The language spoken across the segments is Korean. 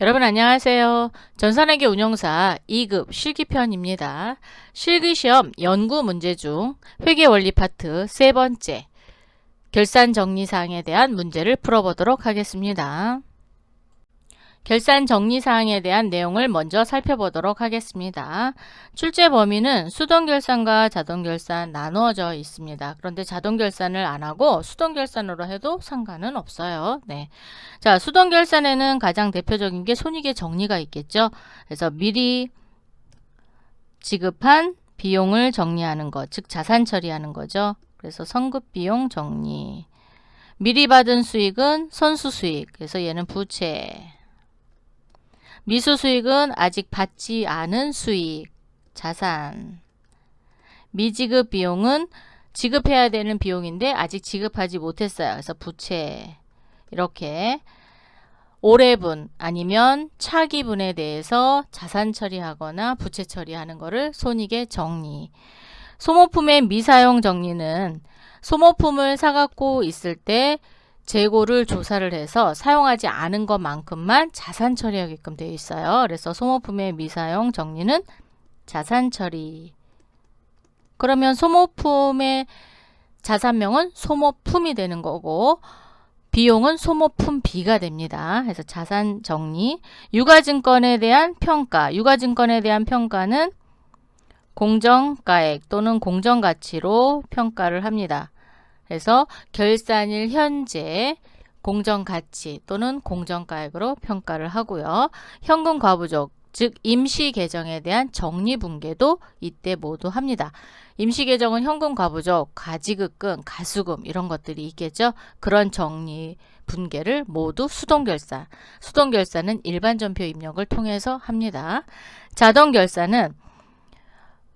여러분 안녕하세요. 전산회계 운용사 2급 실기편입니다. 실기시험 연구 문제 중 회계 원리 파트 세 번째 결산 정리 사항에 대한 문제를 풀어보도록 하겠습니다. 결산 정리 사항에 대한 내용을 먼저 살펴보도록 하겠습니다. 출제 범위는 수동 결산과 자동 결산 나누어져 있습니다. 그런데 자동 결산을 안 하고 수동 결산으로 해도 상관은 없어요. 네. 자, 수동 결산에는 가장 대표적인 게 손익의 정리가 있겠죠. 그래서 미리 지급한 비용을 정리하는 것, 즉 자산 처리하는 거죠. 그래서 선급 비용 정리. 미리 받은 수익은 선수 수익. 그래서 얘는 부채. 미수 수익은 아직 받지 않은 수익, 자산. 미지급 비용은 지급해야 되는 비용인데 아직 지급하지 못했어요. 그래서 부채. 이렇게 올해분 아니면 차기분에 대해서 자산 처리하거나 부채 처리하는 거를 손익의 정리. 소모품의 미사용 정리는 소모품을 사갖고 있을 때 재고를 조사를 해서 사용하지 않은 것만큼만 자산 처리하게끔 되어 있어요. 그래서 소모품의 미사용 정리는 자산 처리. 그러면 소모품의 자산명은 소모품이 되는 거고 비용은 소모품 B가 됩니다. 그래서 자산 정리, 유가증권에 대한 평가, 유가증권에 대한 평가는 공정가액 또는 공정가치로 평가를 합니다. 그래서 결산일 현재 공정가치 또는 공정가액으로 평가를 하고요. 현금 과부족, 즉 임시 계정에 대한 정리 분계도 이때 모두 합니다. 임시 계정은 현금 과부족, 가지급금, 가수금 이런 것들이 있겠죠. 그런 정리 분계를 모두 수동 결산. 수동 결산은 일반 전표 입력을 통해서 합니다. 자동 결산은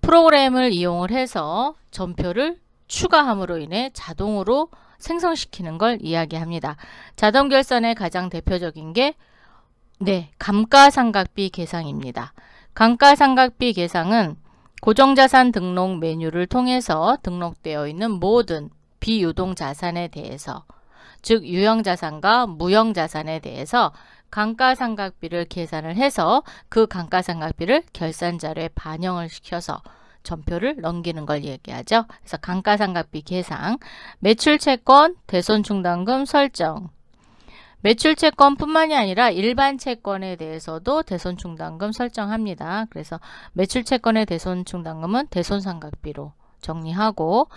프로그램을 이용을 해서 전표를 추가함으로 인해 자동으로 생성시키는 걸 이야기합니다. 자동 결산의 가장 대표적인 게 네, 감가상각비 계상입니다. 감가상각비 계상은 고정자산 등록 메뉴를 통해서 등록되어 있는 모든 비유동 자산에 대해서 즉 유형 자산과 무형 자산에 대해서 감가상각비를 계산을 해서 그 감가상각비를 결산 자료에 반영을 시켜서 전표를 넘기는 걸 얘기하죠. 그래서 감가상각비 계상, 매출 채권, 대손 충당금 설정, 매출 채권뿐만이 아니라 일반 채권에 대해서도 대손 충당금 설정합니다. 그래서 매출 채권의 대손 충당금은 대손 상각비로 정리하고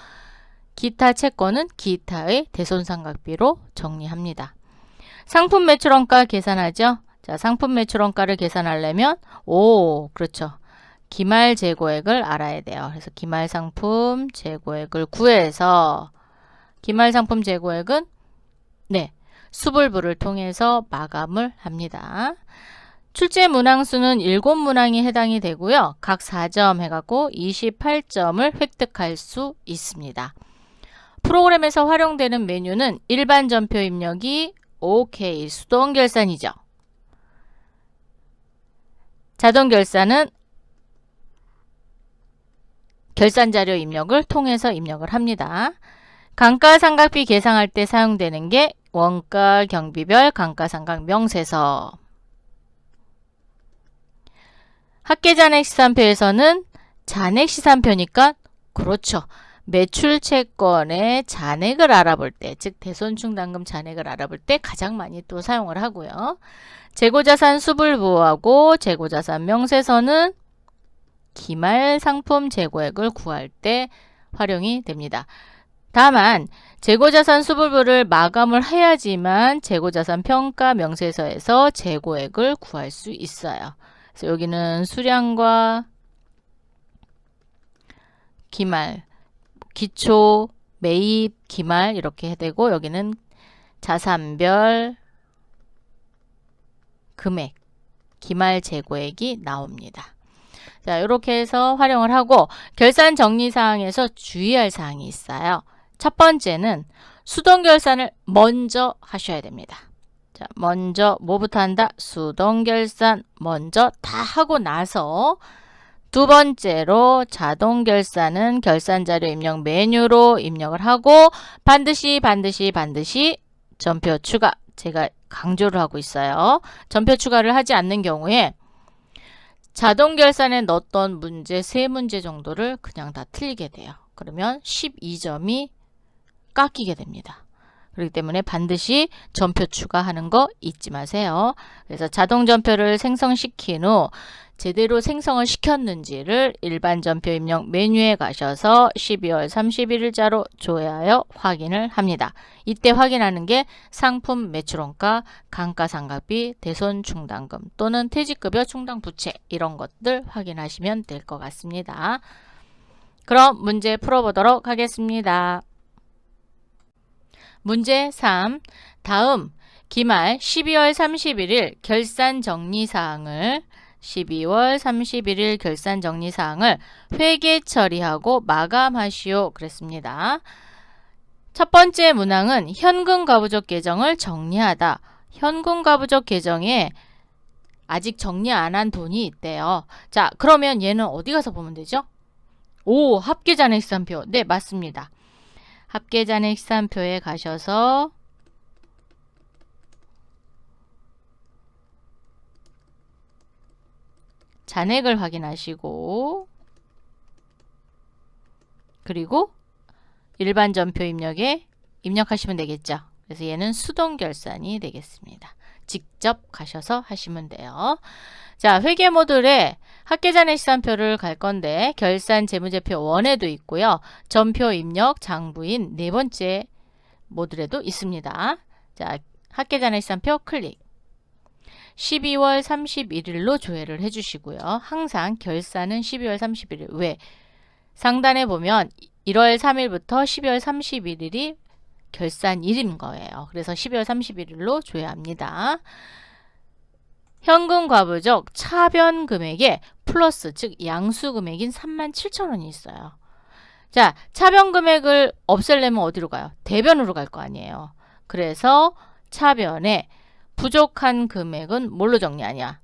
기타 채권은 기타의 대손 상각비로 정리합니다. 상품 매출원가 계산하죠. 자, 상품 매출원가를 계산하려면 오, 그렇죠. 기말 재고액을 알아야 돼요. 그래서 기말 상품 재고액을 구해서 기말 상품 재고액은 네, 수불부를 통해서 마감을 합니다. 출제 문항수는 7문항이 해당이 되고요. 각 4점 해갖고 28점을 획득할 수 있습니다. 프로그램에서 활용되는 메뉴는 일반 전표 입력이 OK 수동 결산이죠. 자동 결산은 결산 자료 입력을 통해서 입력을 합니다. 감가상각비 계상할 때 사용되는 게 원가 경비별 감가상각 명세서 학계잔액 시산표에서는 잔액 시산표니까 그렇죠. 매출 채권의 잔액을 알아볼 때, 즉 대손충당금 잔액을 알아볼 때 가장 많이 또 사용을 하고요. 재고자산 수불부하고 재고자산 명세서는 기말 상품 재고액을 구할 때 활용이 됩니다. 다만 재고자산 수불부를 마감을 해야지만 재고자산 평가 명세서에서 재고액을 구할 수 있어요. 그래서 여기는 수량과 기말, 기초, 매입, 기말 이렇게 되고 여기는 자산별 금액, 기말 재고액이 나옵니다. 자, 이렇게 해서 활용을 하고 결산 정리 사항에서 주의할 사항이 있어요. 첫 번째는 수동 결산을 먼저 하셔야 됩니다. 자, 먼저 뭐부터 한다? 수동 결산 먼저 다 하고 나서 두 번째로 자동 결산은 결산 자료 입력 메뉴로 입력을 하고 반드시 반드시 반드시 전표 추가 제가 강조를 하고 있어요. 전표 추가를 하지 않는 경우에 자동 결산에 넣었던 문제 세 문제 정도를 그냥 다 틀리게 돼요. 그러면 12점이 깎이게 됩니다. 그렇기 때문에 반드시 전표 추가하는 거 잊지 마세요. 그래서 자동 전표를 생성시킨 후 제대로 생성을 시켰는지를 일반 전표 입력 메뉴에 가셔서 12월 31일자로 조회하여 확인을 합니다. 이때 확인하는 게 상품 매출원가, 감가상각비, 대손 충당금 또는 퇴직급여 충당 부채 이런 것들 확인하시면 될 것 같습니다. 그럼 문제 풀어보도록 하겠습니다. 문제 3. 다음 기말 12월 31일 결산 정리 사항을 12월 31일 결산 정리 사항을 회계 처리하고 마감하시오 그랬습니다. 첫 번째 문항은 현금 가부적 계정을 정리하다. 현금 가부적 계정에 아직 정리 안 한 돈이 있대요. 자, 그러면 얘는 어디 가서 보면 되죠? 오, 합계잔액 시산표. 네, 맞습니다. 합계잔액 시산표에 가셔서 잔액을 확인하시고 그리고 일반 전표 입력에 입력하시면 되겠죠. 그래서 얘는 수동 결산이 되겠습니다. 직접 가셔서 하시면 돼요. 자, 회계 모듈에 합계잔액 시산표를 갈 건데 결산 재무제표 1에도 있고요. 전표 입력 장부인 네 번째 모듈에도 있습니다. 자, 합계잔액 시산표 클릭. 12월 31일로 조회를 해주시고요. 항상 결산은 12월 31일. 왜? 상단에 보면 1월 3일부터 12월 31일이 결산일인 거예요. 그래서 12월 31일로 조회합니다. 현금 과부적 차변 금액에 플러스 즉 양수 금액인 37,000원이 있어요. 자, 차변 금액을 없애려면 어디로 가요? 대변으로 갈 거 아니에요. 그래서 차변에 부족한 금액은 뭘로 정리하냐?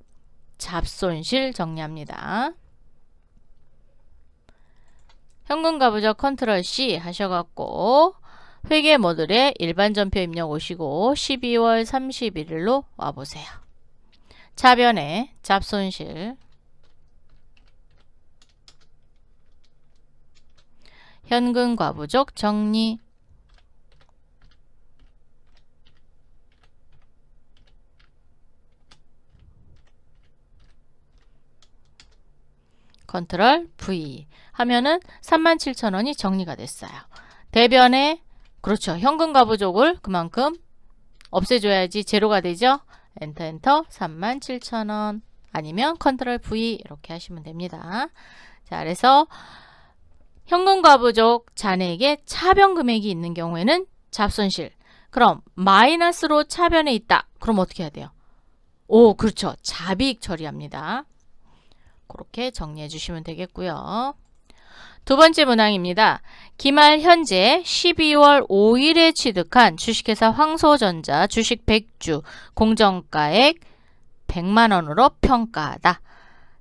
잡손실 정리합니다. 현금 가부적 컨트롤 C 하셔갖고 회계 모듈에 일반 전표 입력 오시고 12월 31일로 와보세요. 차변에 잡손실 현금 과부족 정리 컨트롤 V 하면은 37,000원이 정리가 됐어요. 대변에 그렇죠. 현금 가부족을 그만큼 없애줘야지 제로가 되죠. 엔터 엔터 37,000원 아니면 컨트롤 V 이렇게 하시면 됩니다. 자, 그래서 현금 가부족 잔액에 차변 금액이 있는 경우에는 잡손실. 그럼 마이너스로 차변에 있다. 그럼 어떻게 해야 돼요? 오, 그렇죠. 잡이익 처리합니다. 그렇게 정리해 주시면 되겠고요. 두 번째 문항입니다. 기말 현재 12월 5일에 취득한 주식회사 황소전자 주식 100주 공정가액 100만원으로 평가하다.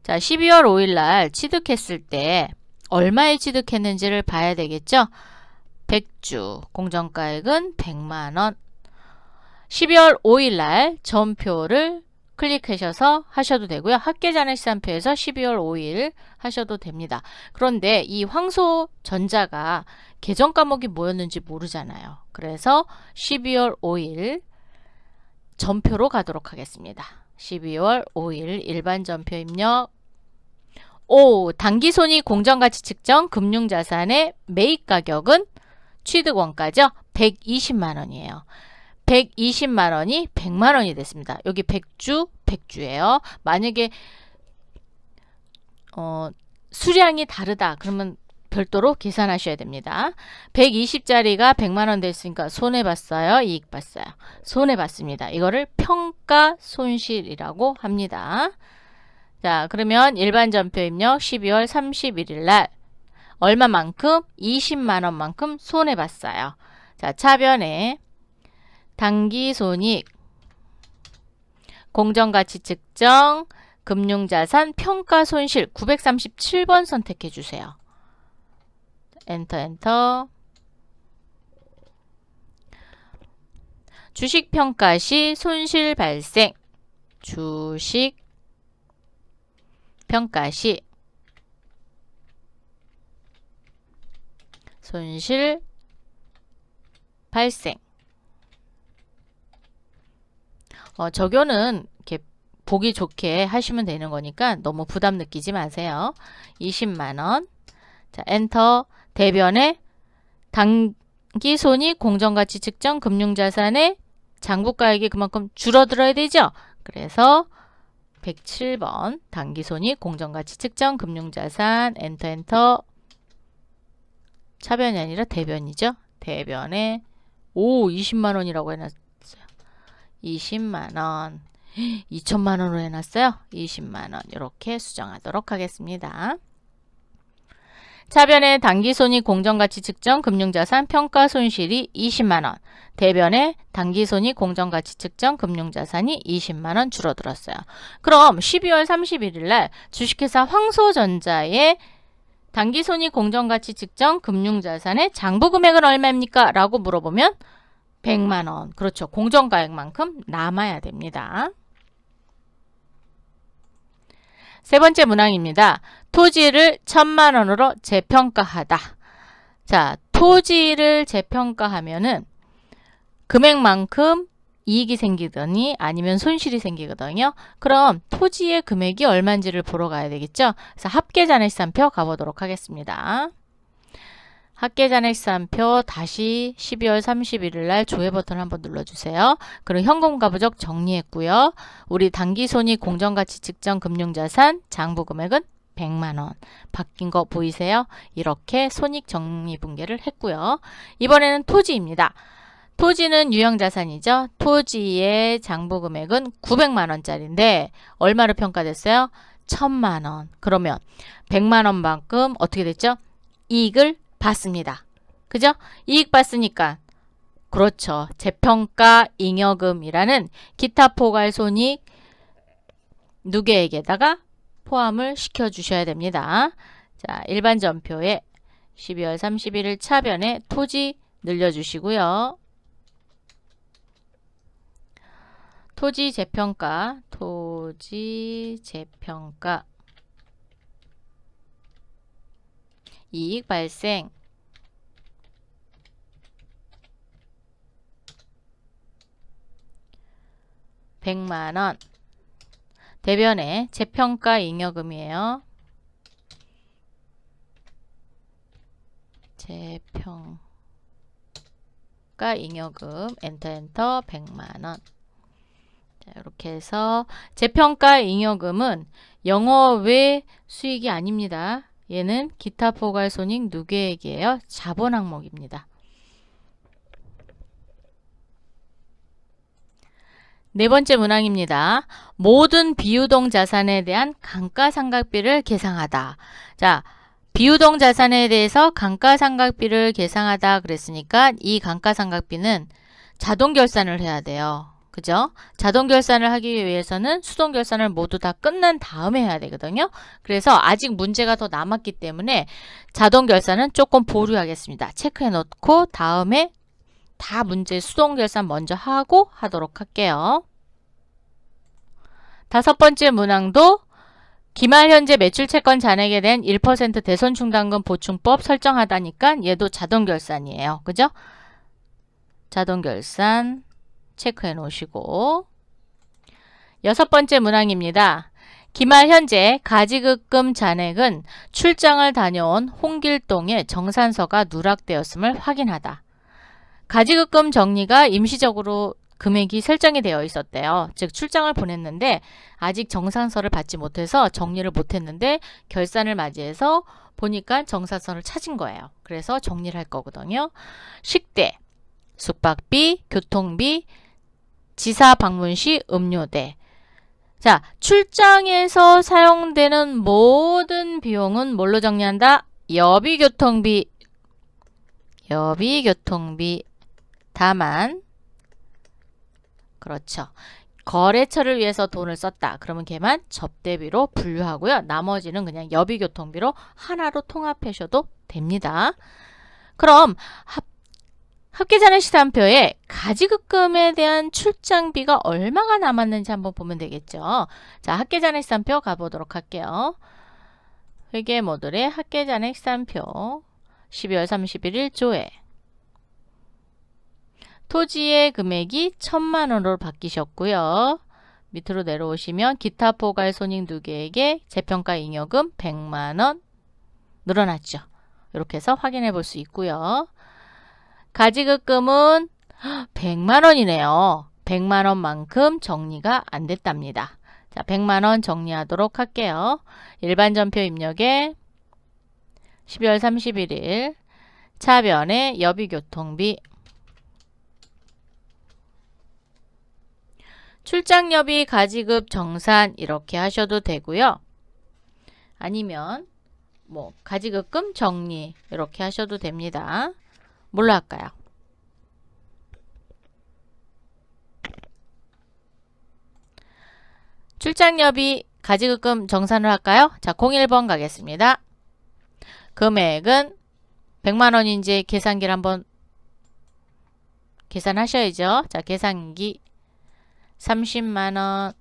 자, 12월 5일 날 취득했을 때 얼마에 취득했는지를 봐야 되겠죠? 100주 공정가액은 100만원. 12월 5일 날 전표를 클릭하셔서 하셔도 되고요. 학계잔액 시산표에서 12월 5일 하셔도 됩니다. 그런데 이 황소 전자가 계정 과목이 뭐였는지 모르잖아요. 그래서 12월 5일 전표로 가도록 하겠습니다. 12월 5일 일반 전표 입력 오, 단기손익 공정가치 측정 금융자산의 매입 가격은 취득 원가죠. 120만 원이에요. 120만 원이 100만 원이 됐습니다. 여기 100주, 100주예요. 만약에 어, 수량이 다르다. 그러면 별도로 계산하셔야 됩니다. 120짜리가 100만 원 됐으니까 손해 봤어요. 이익 봤어요. 손해 봤습니다. 이거를 평가 손실이라고 합니다. 자, 그러면 일반 전표 입력 12월 31일 날 얼마만큼? 20만 원만큼 손해 봤어요. 자, 차변에 단기손익, 공정가치 측정, 금융자산 평가손실 937번 선택해 주세요. 엔터 엔터 주식 평가 시 손실 발생. 주식 평가 시 손실 발생. 어, 적용은 이렇게 보기 좋게 하시면 되는 거니까 너무 부담 느끼지 마세요. 20만 원. 자, 엔터 대변에 단기 손익 공정가치 측정 금융자산의 장부가액이 그만큼 줄어들어야 되죠. 그래서 107번 단기 손익 공정가치 측정 금융자산 엔터 엔터 차변이 아니라 대변이죠. 대변에 오 20만 원이라고 해놨어요. 20만 원 2천만 원으로 해놨어요. 20만 원 이렇게 수정하도록 하겠습니다. 차변의 단기손익 공정가치 측정 금융자산 평가 손실이 20만 원, 대변의 단기손익 공정가치 측정 금융자산이 20만 원 줄어들었어요. 그럼 12월 31일 날 주식회사 황소전자의 단기손익 공정가치 측정 금융자산의 장부 금액은 얼마입니까? 라고 물어보면 100만 원. 그렇죠. 공정가액만큼 남아야 됩니다. 세 번째 문항입니다. 토지를 천만 원으로 재평가하다. 자, 토지를 재평가하면은 금액만큼 이익이 생기더니 아니면 손실이 생기거든요. 그럼 토지의 금액이 얼마인지를 보러 가야 되겠죠. 그래서 합계잔액산표 가보도록 하겠습니다. 합계잔액 산표 다시 12월 31일 날 조회 버튼 한번 눌러주세요. 그리고 현금가부적 정리했고요. 우리 단기손익 공정가치 측정 금융자산 장부 금액은 100만 원. 바뀐 거 보이세요? 이렇게 손익 정리 분계를 했고요. 이번에는 토지입니다. 토지는 유형자산이죠. 토지의 장부 금액은 900만 원짜리인데 얼마로 평가됐어요? 1000만 원. 그러면 100만 원만큼 어떻게 됐죠? 이익을 받습니다. 그죠? 이익 받으니까 그렇죠. 재평가 잉여금이라는 기타 포괄 손익 누계액에다가 포함을 시켜 주셔야 됩니다. 자, 일반 전표에 12월 31일 차변에 토지 늘려 주시고요. 토지 재평가, 토지 재평가 이익 발생 백만 원 대변에 재평가 잉여금이에요. 재평가 잉여금 엔터 엔터 100만 원. 자, 이렇게 해서 재평가 잉여금은 영업 외 수익이 아닙니다. 얘는 기타 포괄 손익 누계액이에요. 자본 항목입니다. 네 번째 문항입니다. 모든 비유동 자산에 대한 감가상각비를 계상하다. 자, 비유동 자산에 대해서 감가상각비를 계상하다 그랬으니까 이 감가상각비는 자동 결산을 해야 돼요. 그죠? 자동 결산을 하기 위해서는 수동 결산을 모두 다 끝난 다음에 해야 되거든요. 그래서 아직 문제가 더 남았기 때문에 자동 결산은 조금 보류하겠습니다. 체크해 놓고 다음에 다 문제 수동 결산 먼저 하고 하도록 할게요. 다섯 번째 문항도 기말 현재 매출 채권 잔액에 대한 1% 대손 충당금 보충법 설정하다니까 얘도 자동 결산이에요. 그죠? 자동 결산 체크해 놓으시고 여섯 번째 문항입니다. 기말 현재 가지급금 잔액은 출장을 다녀온 홍길동의 정산서가 누락되었음을 확인하다. 가지급금 정리가 임시적으로 금액이 설정이 되어 있었대요. 즉 출장을 보냈는데 아직 정산서를 받지 못해서 정리를 못했는데 결산을 맞이해서 보니까 정산서를 찾은 거예요. 그래서 정리를 할 거거든요. 식대, 숙박비, 교통비, 지사 방문 시 음료대. 자, 출장에서 사용되는 모든 비용은 뭘로 정리한다? 여비교통비. 여비교통비. 다만 그렇죠. 거래처를 위해서 돈을 썼다. 그러면 걔만 접대비로 분류하고요. 나머지는 그냥 여비교통비로 하나로 통합하셔도 됩니다. 그럼 합, 합계잔액 시산표에 가지급금에 대한 출장비가 얼마가 남았는지 한번 보면 되겠죠. 자, 합계잔액 시산표 가보도록 할게요. 회계 모듈의 합계잔액 시산표 12월 31일 조회 토지의 금액이 천만 원으로 바뀌셨고요. 밑으로 내려오시면 기타 포괄 손익 누계에게 재평가 잉여금 100만 원 늘어났죠. 이렇게 해서 확인해 볼 수 있고요. 가지급금은 100만 원이네요. 100만 원만큼 정리가 안 됐답니다. 자, 100만 원 정리하도록 할게요. 일반 전표 입력에 12월 31일 차변의 여비교통비 출장여비 가지급 정산 이렇게 하셔도 되고요. 아니면 뭐 가지급금 정리 이렇게 하셔도 됩니다. 뭘로 할까요? 출장여비 가지급금 정산을 할까요? 자, 01번 가겠습니다. 금액은 100만 원인지 계산기를 한번 계산하셔야죠. 자, 계산기 30만 원,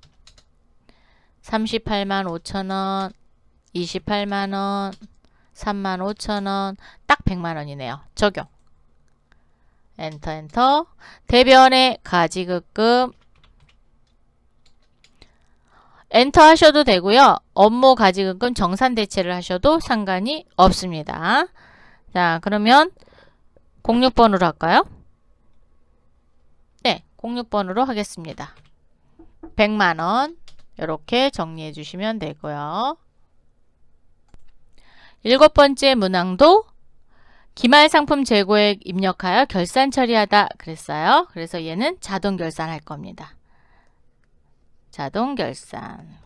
38만 5천 원, 28만 원, 3만 5천 원, 딱 100만 원이네요. 적용. 엔터 엔터. 대변의 가지급금 엔터 하셔도 되고요. 업무 가지급금 정산 대체를 하셔도 상관이 없습니다. 자, 그러면 06번으로 할까요? 네, 06번으로 하겠습니다. 100만원 이렇게 정리해 주시면 되고요. 일곱 번째 문항도 기말 상품 재고액 입력하여 결산 처리하다 그랬어요. 그래서 얘는 자동 결산할 겁니다. 자동 결산.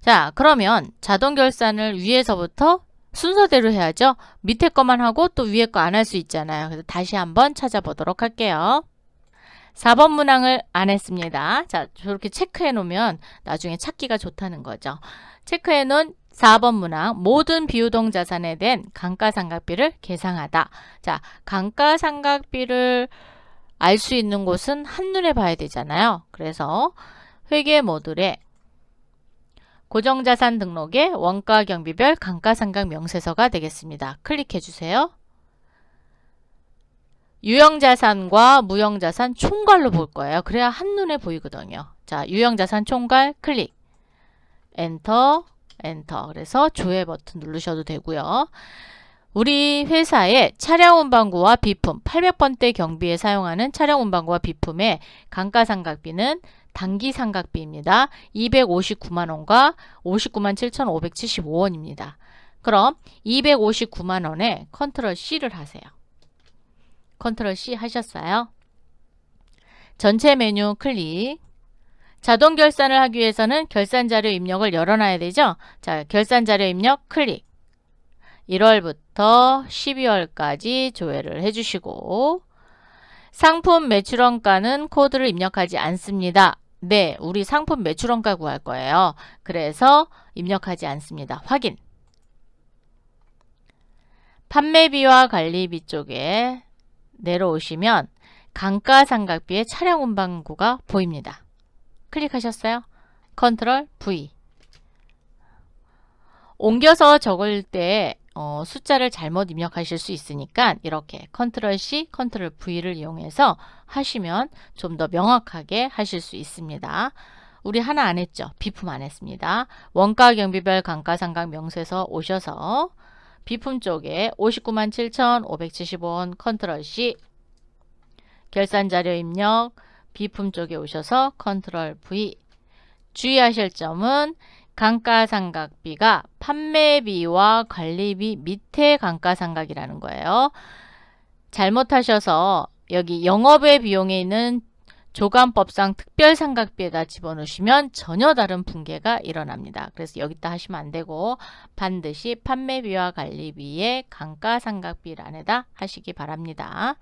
자, 그러면 자동 결산을 위에서부터 순서대로 해야죠. 밑에 거만 하고 또 위에 거 안 할 수 있잖아요. 그래서 다시 한번 찾아보도록 할게요. 4번 문항을 안 했습니다. 자, 저렇게 체크해 놓으면 나중에 찾기가 좋다는 거죠. 체크해 놓은 4번 문항 모든 비유동 자산에 대한 감가상각비를 계상하다. 자, 감가상각비를 알 수 있는 곳은 한눈에 봐야 되잖아요. 그래서 회계 모듈에 고정자산 등록에 원가 경비별 감가상각 명세서가 되겠습니다. 클릭해 주세요. 유형자산과 무형자산 총괄로 볼 거예요. 그래야 한눈에 보이거든요. 자, 유형자산 총괄 클릭. 엔터, 엔터. 그래서 조회 버튼 누르셔도 되고요. 우리 회사의 차량 운반구와 비품 800번대 경비에 사용하는 차량 운반구와 비품의 감가상각비는 단기 상각비입니다. 259만 원과 59만 7,575원입니다. 그럼 259만 원에 컨트롤 C를 하세요. 컨트롤 C 하셨어요? 전체 메뉴 클릭. 자동 결산을 하기 위해서는 결산 자료 입력을 열어놔야 되죠? 자, 결산 자료 입력 클릭. 1월부터 12월까지 조회를 해주시고 상품 매출원가는 코드를 입력하지 않습니다. 네, 우리 상품 매출원가 구할 거예요. 그래서 입력하지 않습니다. 확인. 판매비와 관리비 쪽에 내려오시면 감가상각비의 차량 운반구가 보입니다. 클릭하셨어요? 컨트롤 V. 옮겨서 적을 때 어, 숫자를 잘못 입력하실 수 있으니까 이렇게 컨트롤 C, 컨트롤 V를 이용해서 하시면 좀 더 명확하게 하실 수 있습니다. 우리 하나 안 했죠? 비품 안 했습니다. 원가 경비별 감가상각 명세서 오셔서 비품 쪽에 59만 7,575원 컨트롤 C 결산 자료 입력 비품 쪽에 오셔서 컨트롤 V 주의하실 점은 감가상각비가 판매비와 관리비 밑에 감가상각이라는 거예요. 잘못하셔서 여기 영업의 비용에 있는 조감법상 특별상각비에다 집어넣으시면 전혀 다른 붕괴가 일어납니다. 그래서 여기다 하시면 안 되고 반드시 판매비와 관리비의 감가상각비란에다 하시기 바랍니다.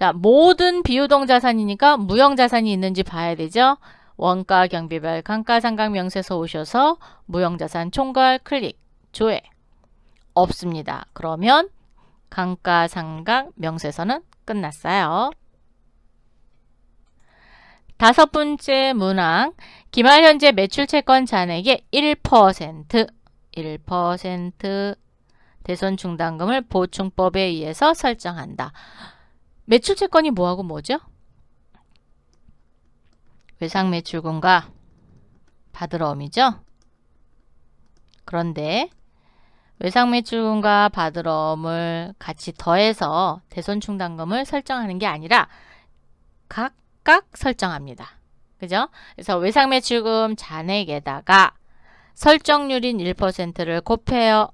자, 모든 비유동 자산이니까 무형 자산이 있는지 봐야 되죠. 원가 경비별 감가상각 명세서 오셔서 무형 자산 총괄 클릭 조회 없습니다. 그러면 감가상각 명세서는 끝났어요. 다섯 번째 문항. 기말 현재 매출 채권 잔액의 1% 1% 대손 충당금을 보충법에 의해서 설정한다. 매출 채권이 뭐하고 뭐죠? 외상 매출금과 받으러옴이죠. 그런데 외상 매출금과 받으러옴을 같이 더해서 대손 충당금을 설정하는 게 아니라 각각 설정합니다. 그죠? 그래서 외상 매출금 잔액에다가 설정률인 1%를 곱해요.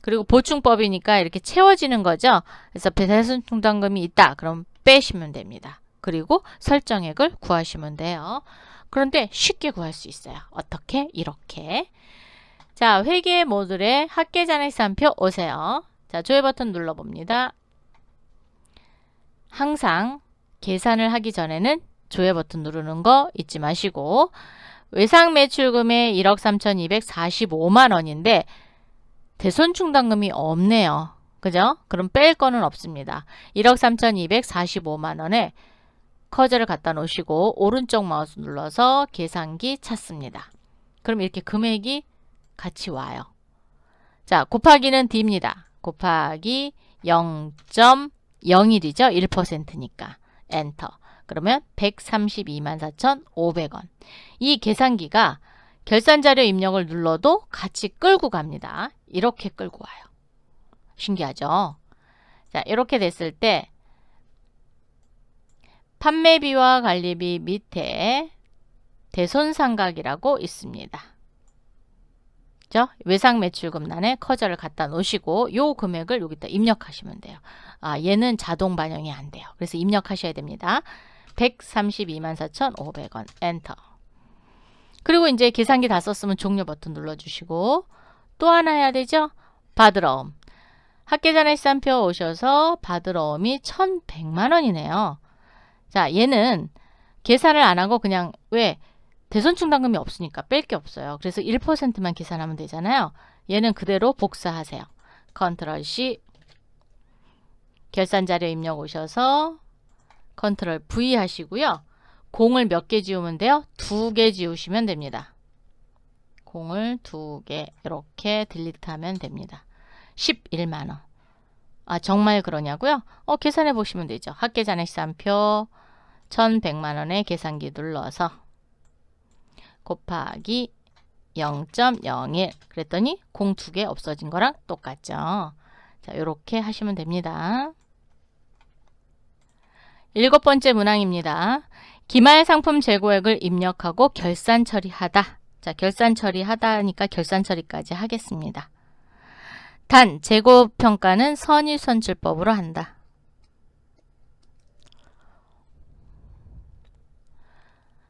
그리고 보충법이니까 이렇게 채워지는 거죠. 그래서 대손 충당금이 있다. 그럼 빼시면 됩니다. 그리고 설정액을 구하시면 돼요. 그런데 쉽게 구할 수 있어요. 어떻게? 이렇게. 자, 회계 모듈에 합계잔액 산표 오세요. 자, 조회 버튼 눌러봅니다. 항상 계산을 하기 전에는 조회 버튼 누르는 거 잊지 마시고 외상 매출금의 1억 3,245만 원인데 대손 충당금이 없네요. 그죠? 그럼 뺄 거는 없습니다. 1억 3,245만 원에 커저를 갖다 놓으시고 오른쪽 마우스 눌러서 계산기 찾습니다. 그럼 이렇게 금액이 같이 와요. 자, 곱하기는 D입니다. 곱하기 0.01이죠. 1%니까. 엔터. 그러면 132만 4,500원. 이 계산기가 결산자료 입력을 눌러도 같이 끌고 갑니다. 이렇게 끌고 와요. 신기하죠? 자, 이렇게 됐을 때 판매비와 관리비 밑에 대손상각이라고 있습니다. 그죠? 외상 매출금란에 커저를 갖다 놓으시고 요 금액을 여기다 입력하시면 돼요. 아, 얘는 자동 반영이 안 돼요. 그래서 입력하셔야 됩니다. 132만 4,500원 엔터. 그리고 이제 계산기 다 썼으면 종료 버튼 눌러주시고 또 하나 해야 되죠? 받으러옴. 학계잔액 산표 오셔서 받으러옴이 1,100만 원이네요. 자, 얘는 계산을 안 하고 그냥 왜 대손 충당금이 없으니까 뺄 게 없어요. 그래서 1%만 계산하면 되잖아요. 얘는 그대로 복사하세요. 컨트롤 C 결산 자료 입력 오셔서 컨트롤 V 하시고요. 공을 몇 개 지우면 돼요? 두 개 지우시면 됩니다. 공을 두 개 이렇게 딜리트하면 됩니다. 11만 원. 아 정말 그러냐고요? 어 계산해 보시면 되죠. 학계잔액 산표 1100만 원에 계산기 눌러서 곱하기 0.01 그랬더니 공 두 개 없어진 거랑 똑같죠. 자, 이렇게 하시면 됩니다. 일곱 번째 문항입니다. 기말 상품 재고액을 입력하고 결산 처리하다. 자, 결산 처리하다니까 결산 처리까지 하겠습니다. 단, 재고 평가는 선의선출법으로 한다.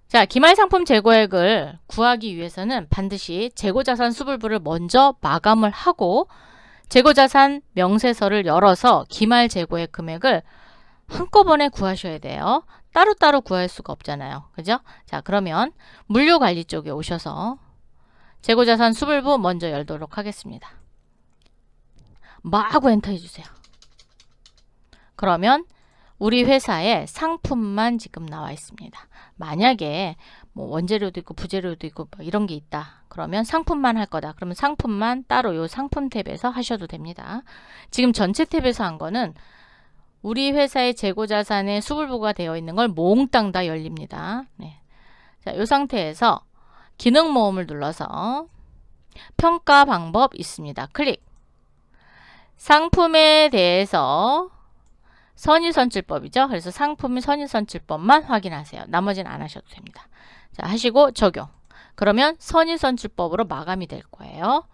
자, 기말 상품 재고액을 구하기 위해서는 반드시 재고자산 수불부를 먼저 마감을 하고 재고자산 명세서를 열어서 기말 재고액 금액을 한꺼번에 구하셔야 돼요. 따로따로 구할 수가 없잖아요. 그죠? 자, 그러면 물류관리 쪽에 오셔서 재고자산 수불부 먼저 열도록 하겠습니다. 마구 엔터 해주세요. 그러면 우리 회사에 상품만 지금 나와 있습니다. 만약에 뭐 원재료도 있고 부재료도 있고 뭐 이런 게 있다. 그러면 상품만 할 거다. 그러면 상품만 따로 요 상품 탭에서 하셔도 됩니다. 지금 전체 탭에서 한 거는 우리 회사의 재고 자산에 수불부가 되어 있는 걸 몽땅 다 열립니다. 네. 자, 이 상태에서 기능 모음을 눌러서 평가 방법 있습니다. 클릭. 상품에 대해서 선의선출법이죠. 그래서 상품의 선의선출법만 확인하세요. 나머지는 안 하셔도 됩니다. 자, 하시고 적용. 그러면 선의선출법으로 마감이 될 거예요.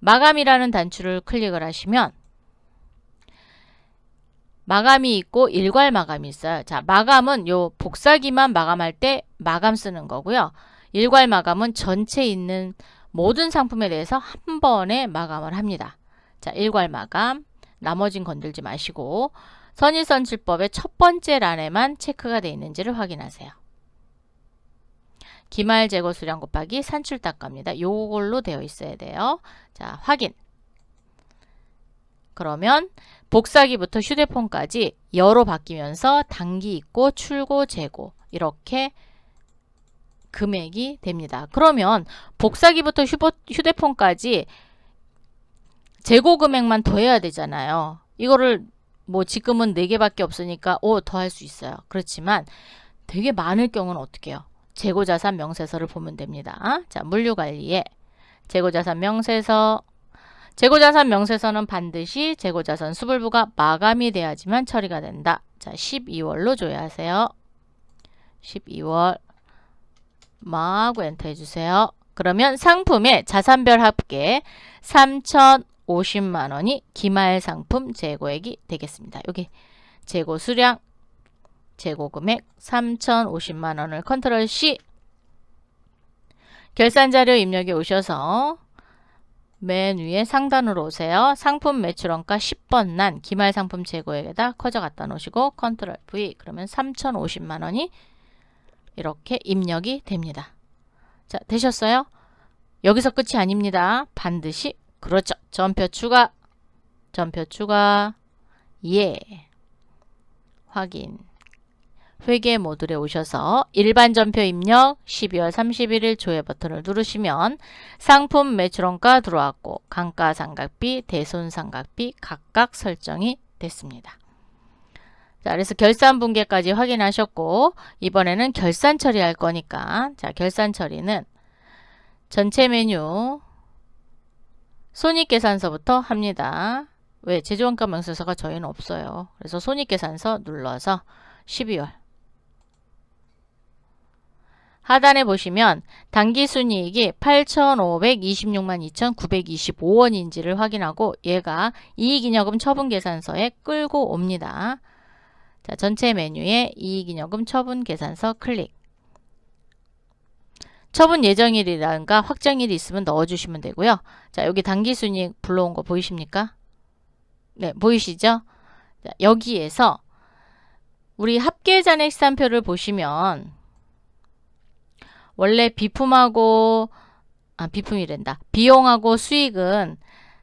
마감이라는 단추를 클릭을 하시면 마감이 있고 일괄 마감이 있어요. 자, 마감은 요 복사기만 마감할 때 마감 쓰는 거고요. 일괄 마감은 전체 있는 모든 상품에 대해서 한 번에 마감을 합니다. 자, 일괄 마감. 나머진 건들지 마시고 선의선출법의 첫 번째 란에만 체크가 되어 있는지를 확인하세요. 기말 재고 수량 곱하기 산출 닦아입니다. 요걸로 되어 있어야 돼요. 자, 확인. 그러면 복사기부터 휴대폰까지 여로 바뀌면서 단기 있고 출고 재고 이렇게 금액이 됩니다. 그러면 복사기부터 휴대폰까지 재고 금액만 더해야 되잖아요. 이거를 뭐 지금은 4개밖에 없으니까 오 더할 수 있어요. 그렇지만 되게 많을 경우는 어떻게 해요? 재고자산 명세서를 보면 됩니다. 자, 물류관리에 재고자산 명세서 재고자산 명세서는 반드시 재고자산 수불부가 마감이 돼야지만 처리가 된다. 자, 12월로 조회하세요. 12월 마구 엔터 해주세요. 그러면 상품의 자산별 합계 3,050만 원이 기말 상품 재고액이 되겠습니다. 여기 재고 수량, 재고 금액 3,050만 원을 컨트롤 C 결산 자료 입력에 오셔서 맨 위에 상단으로 오세요. 상품 매출원가 10번 난 기말 상품 재고액에다 커져 갖다 놓으시고 컨트롤 V 그러면 3,050만 원이 이렇게 입력이 됩니다. 자, 되셨어요? 여기서 끝이 아닙니다. 반드시 그렇죠. 전표 추가. 전표 추가. 예. 확인. 회계 모듈에 오셔서 일반 전표 입력 12월 31일 조회 버튼을 누르시면 상품 매출원가 들어왔고 감가상각비, 대손상각비 각각 설정이 됐습니다. 자, 그래서 결산 분계까지 확인하셨고 이번에는 결산 처리할 거니까 자, 결산 처리는 전체 메뉴 손익계산서부터 합니다. 왜? 제조원가 명세서가 저희는 없어요. 그래서 손익계산서 눌러서 12월 하단에 보시면 당기순이익이 8,526만 2,925원인지를 확인하고 얘가 이익잉여금 처분계산서에 끌고 옵니다. 자, 전체 메뉴에 이익잉여금 처분계산서 클릭. 처분 예정일이라든가 확정일이 있으면 넣어주시면 되고요. 자, 여기 당기순이익 불러온 거 보이십니까? 네, 보이시죠? 자, 여기에서 우리 합계잔액시산표를 보시면 원래 비품하고 아 비품이란다. 비용하고 수익은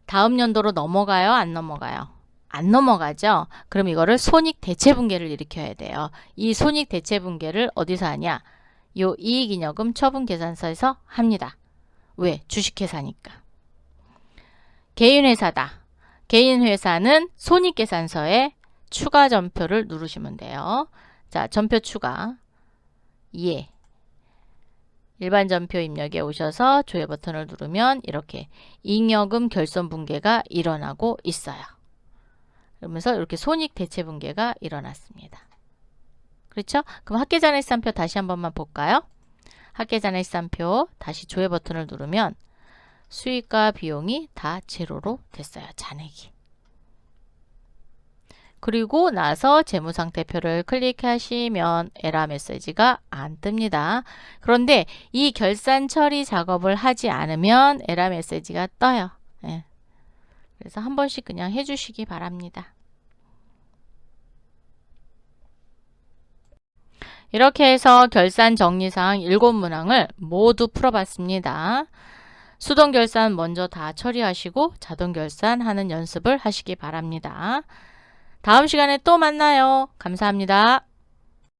다음 연도로 넘어가요? 안 넘어가요? 안 넘어가죠? 그럼 이거를 손익 대체 분계를 일으켜야 돼요. 이 손익 대체 분계를 어디서 하냐? 요 이익잉여금 처분 계산서에서 합니다. 왜? 주식회사니까. 개인회사다. 개인회사는 손익계산서에 추가 전표를 누르시면 돼요. 자, 전표 추가. 예. 일반 전표 입력에 오셔서 조회 버튼을 누르면 이렇게 잉여금 결손 분계가 일어나고 있어요. 그러면서 이렇게 손익 대체 분계가 일어났습니다. 그렇죠? 그럼 합계잔액시산표 다시 한 번만 볼까요? 합계잔액시산표 다시 조회 버튼을 누르면 수익과 비용이 다 제로로 됐어요. 잔액이. 그리고 나서 재무상태표를 클릭하시면 에러 메시지가 안 뜹니다. 그런데 이 결산 처리 작업을 하지 않으면 에러 메시지가 떠요. 예. 그래서 한 번씩 그냥 해주시기 바랍니다. 이렇게 해서 결산 정리사항 7문항을 모두 풀어봤습니다. 수동 결산 먼저 다 처리하시고 자동 결산하는 연습을 하시기 바랍니다. 다음 시간에 또 만나요. 감사합니다.